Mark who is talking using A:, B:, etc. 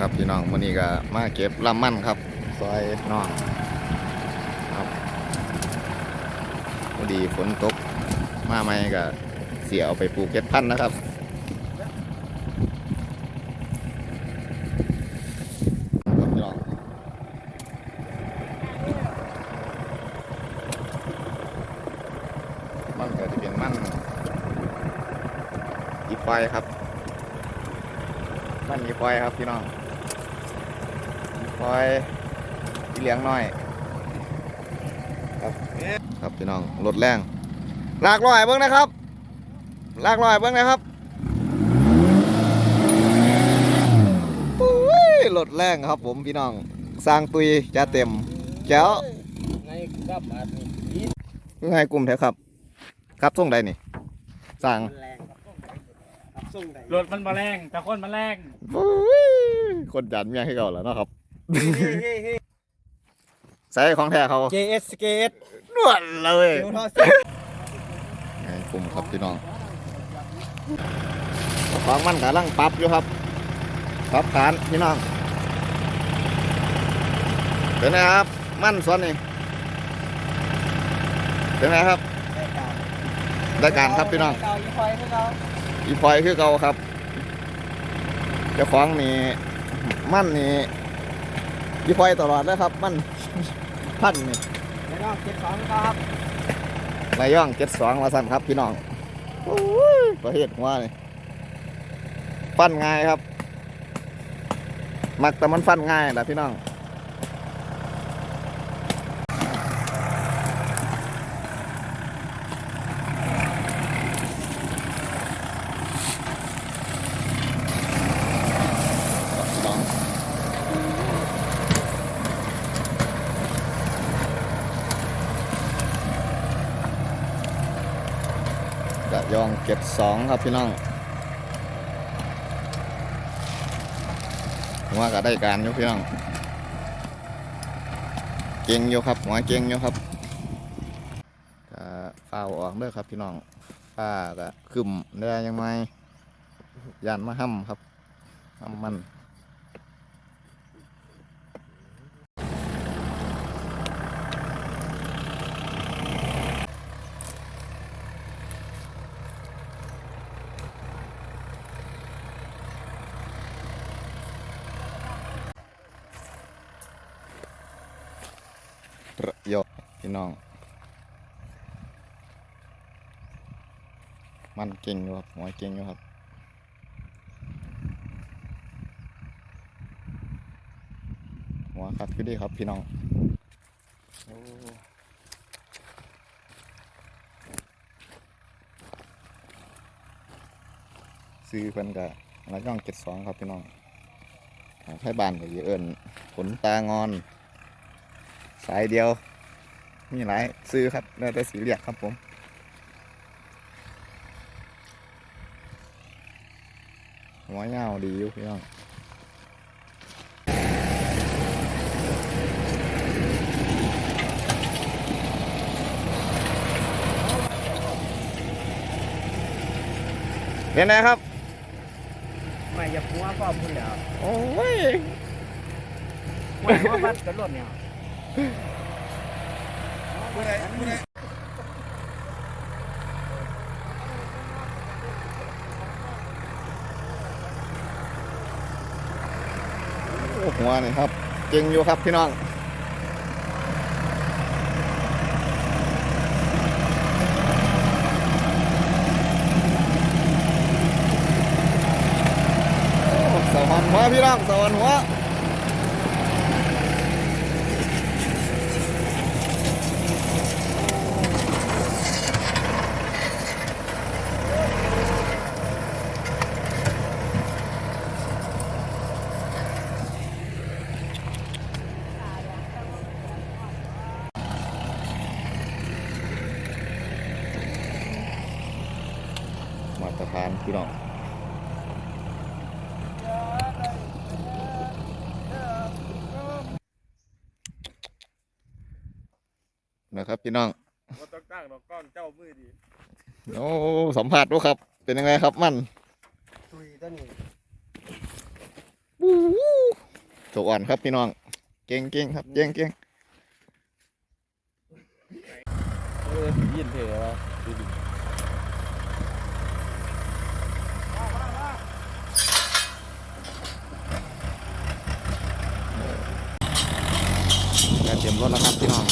A: ครับพี่น้องวันนี้ก็มาเก็บลำมันครับซอยน้องครับพอดีฝนตกมาไหมก็เสียเอาไปปลูกเก็ดพันธุ์นะครับพี่น้องมันก็จะเป็นมันอีไฟครับ มันมีควายครับพี่น้อง ควายที่เลี้ยงน้อย ครับครับพี่น้องรถแรงลากลอยเบิ้งนะครับ ลากลอยเบิ้งนะครับอุ้ยรถแรงครับผมพี่น้องสร้างตุยจะเต็มแจ๋ว
B: ไงกับอันนี้
A: ยังไงกลุ่มแท้ครับ ครับส่งใดนี่สร้าง
B: มันแรงครับส่งได้
C: รถมันมาแรงแต่คนมันแรง
A: อุ้ยคนจัดเมียให้เก่าแล้วเนาะครับ
B: เฮ้ยเฮ้ยเฮ้ย
A: ใส่ของแท้เขา
B: JS Skate
A: นวดเลย
B: เดี๋ยวทอด
A: ไงกลุ่มครับพี่น้องของมันกำลังปรับอยู่ครับปรับฐานพี่น้องเป็นไงครับ มันสวนนี่เป็นไงครับได้การครับพี่น้อง
B: เก่ายี่คอยให้เรา
A: อีพลอยคือเก่าครับเจ้าของนี่มันนี่ อีพลอยตลอดเลยครับ มันพันนี่
B: แล้วก็เก็บของครับ
A: นายย่องเจ็ดสองมาสั่นครับพี่น้องโอ้ยประเทศหัวนี่ฟันง่ายครับ มักแต่มันฟันง่ายแหละพี่น้อง ยองเก็บสองครับพี่น้องหัวก็ได้การอยู่พี่น้อง เก่งอยู่ครับหัวเก่งอยู่ครับก็ฝ้าวออกเด้อครับพี่น้องฝ้าก็ขึ้นได้ยังไงยานมาห้ำครับห้ำมัน ระยองพี่น้อง มันเก่งอยู่ครับหัวเก่งอยู่ครับหัวครับคือดีครับพี่น้องอซื้อเพิ่นกะระย่องเจ็ดสองครับพี่น้องทางไทยบ้านก็เยอะเอิญขนตางอน สายเดียว มีหลายซื้อครับแล้วแต่สีเรียกครับผมหัวเงาวดีอยู่พี่น้องเป็นไงครับ
B: ไม่อย่าพัวพ่อพูดแล้ว
A: โอ้ย
B: ไม่ว่าบัดกระโดดเนี่ย
A: โอ้หัวนี่ครับเก่งอยู่ครับพี่น้องสวรรค์หัวพี่น้องสวรรค์หัว ตรานพี่น้องนะครับพี่น้อง
C: ต้องตั้งกล้องเจ้ามือดี
A: โอ้สัมผัสดูครับ เป็นยังไงครับมัน
B: ตุยตั้ง
A: บู๊ตัวอ่อนครับพี่น้อง เก่งเก่งครับเก่งเก่ง
D: เออยินเถอะวะ
A: เต็มรถแล้วครับพี่น้อง